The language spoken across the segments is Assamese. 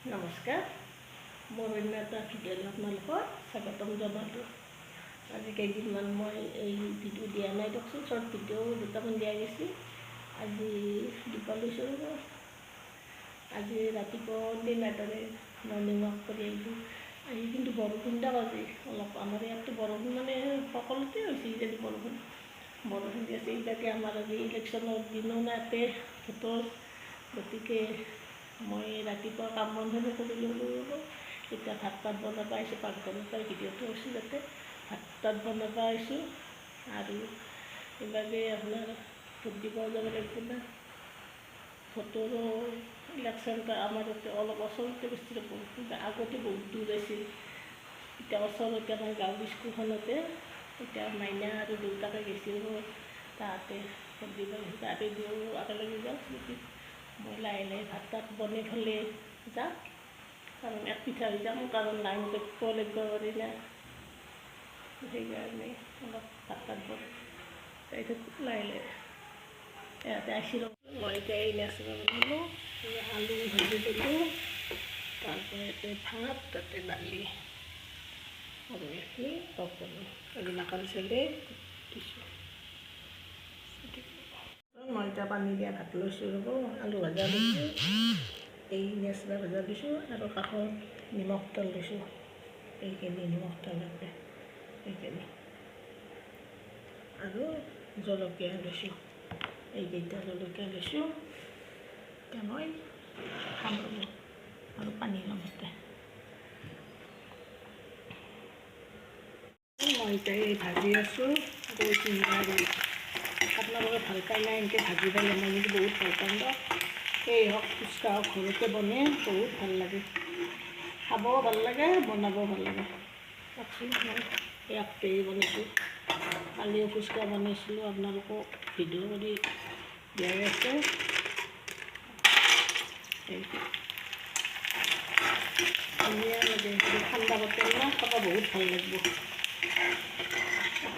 নমস্কাৰ। মোৰ অন্য এটা ভিডিঅ'লৈ আপোনালোকক স্বাগতম জনালোঁ। আজি কেইদিনমান মই এই ভিডিঅ' দিয়া নাই দিয়কচোন। শ্বৰ্ট ভিডিঅ' দুটামান দিয়া গৈছে। আজি দিব লৈছোঁ আজি ৰাতিপুৱা দিনাৰ দৰে মৰ্ণিং ৱাক কৰি আহিলোঁ। আহি কিন্তু বৰষুণ দিয়ক আজি। অলপ আমাৰ ইয়াততো বৰষুণ মানে সকলোতে হৈছে কিজানি বৰষুণ। বৰষুণ দি আছে এইভাগে আমাৰ আজি ইলেকশ্যনৰ দিনো ইয়াতে ভোটৰ। গতিকে মই ৰাতিপুৱা কাম বনখিনি কৰিলোঁ ৰ'ব এতিয়া ভাত তাত বনাব আহিছোঁ পাকঘৰৰ পৰাই ভিডিঅ'টো আছোঁ যাতে ভাত তাত বনাব আহিছোঁ আৰু এইভাগে আপোনাৰ ভোট দিব যাব লাগিব না। ভোটৰো ইলেকশ্যনটো আমাৰ ইয়াতে অলপ ওচৰতে বেছি বহুত আগতে বহুত দূৰ আছিল। এতিয়া ওচৰতে আমাৰ গাঁৱৰ স্কুলখনতে এতিয়া মাইনা আৰু দেউতাকে গৈছিল তাহাঁতে ভোট দিব তাহাঁতে দিওঁ একেলগে যাওঁ নেকি লাহে লাহে ভাত তাত বনাই ফেলে যাম কাৰণ এক পিঠা হৈ যাম কাৰণ লাইন কৰিব লাগিব পাৰি না। সেইকাৰণে অলপ ভাত তাত বনাই তাৰপিছত লাহে লাহে ইয়াতে আহিছিলোঁ মই এতিয়া এই নেচেৰা বনালোঁ আলু ভাজি দিলোঁ ইয়াতে ভাত, তাতে দালি আৰু এইখিনি পাপৰ এইবিলাকৰ চেলে দিছোঁ এতিয়া পানী দিয়া ভাত লৈছোঁ ৰ'ব, আলু ভাজা লৈছোঁ, এই নেচেৰা ভাজা দিছোঁ আৰু কাষত নিমখ তেল দিছোঁ এইখিনি নিমখ তেল আছে, এইখিনি। আৰু জলকীয়া লৈছোঁ, এইকেইটা জলকীয়া লৈছোঁ। এতিয়া মই খাম ৰ'ব, আৰু পানী ল'ম ইয়াতে মই এতিয়া এই ভাজি আছোঁ, আৰু চিঙৰা আপোনালোকে ভালো পায় নাই এনেকৈ ভাজি পেলাই মই কিন্তু বহুত ভালো পাওঁ দিয়ক এই হওক, ফুচকা হওক, ঘৰতে বনে, বহুত ভালো লাগে। খাবও ভালো লাগে, বনাবও ভালো লাগে। চাওকচোন বনাইছোঁ। কালিও ফুচকা বনাইছিলোঁ আপোনালোকক ভিডিঅ' কৰি দিয়াই আছে। ধুনীয়া লাগে ঠাণ্ডা বতৰ না, খাব বহুত ভালো লাগিব।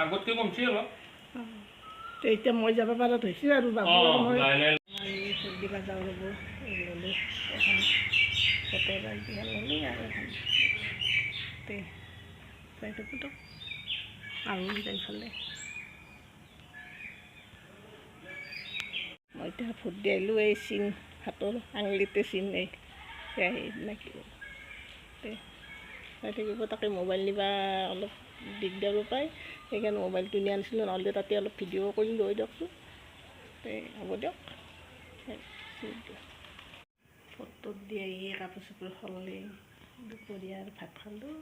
আগতকে কমছে অলপ। এতিয়া মই যাব পৰাত হৈছোঁ আৰু বাবু মই। লাহে লাহে মই ভোট দিব যাওঁ ৰ'ব এই ল'লোঁ। এখন ফটো ৰাখি ল'লোঁ আৰু এখন। তে চাই থাকোঁ তো। আৰু যাই ফালে মই এতিয়া ভোট দি আহিলোঁ এই চিন হাতৰ আঙুলিতে চিন এই নাকি। থাকিব তাকে মোবাইল নিবা অলপ। দিগদাৰো পায় সেইকাৰণে মোবাইলটো নিয়া নাছিলোঁ নহ'লে তাতে অলপ ভিডিঅ' কৰিলোঁ হয় দিয়কচোন। হ'ব দিয়ক। ফটোত দি আহি কাপোৰ চাপোৰ সলনি দুপৰীয়াৰ ভাত খালোঁ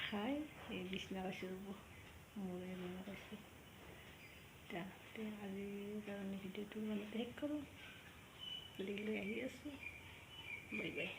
খাই এই বিচনা পাইছোঁ ৰ'ব মূৰে মূৰে পাইছোঁ। এতিয়া তে আজিৰ কাৰণে ভিডিঅ'টো ইমানতে শেষ কৰোঁ। লৈ লৈ আহি আছোঁ। Bye bye.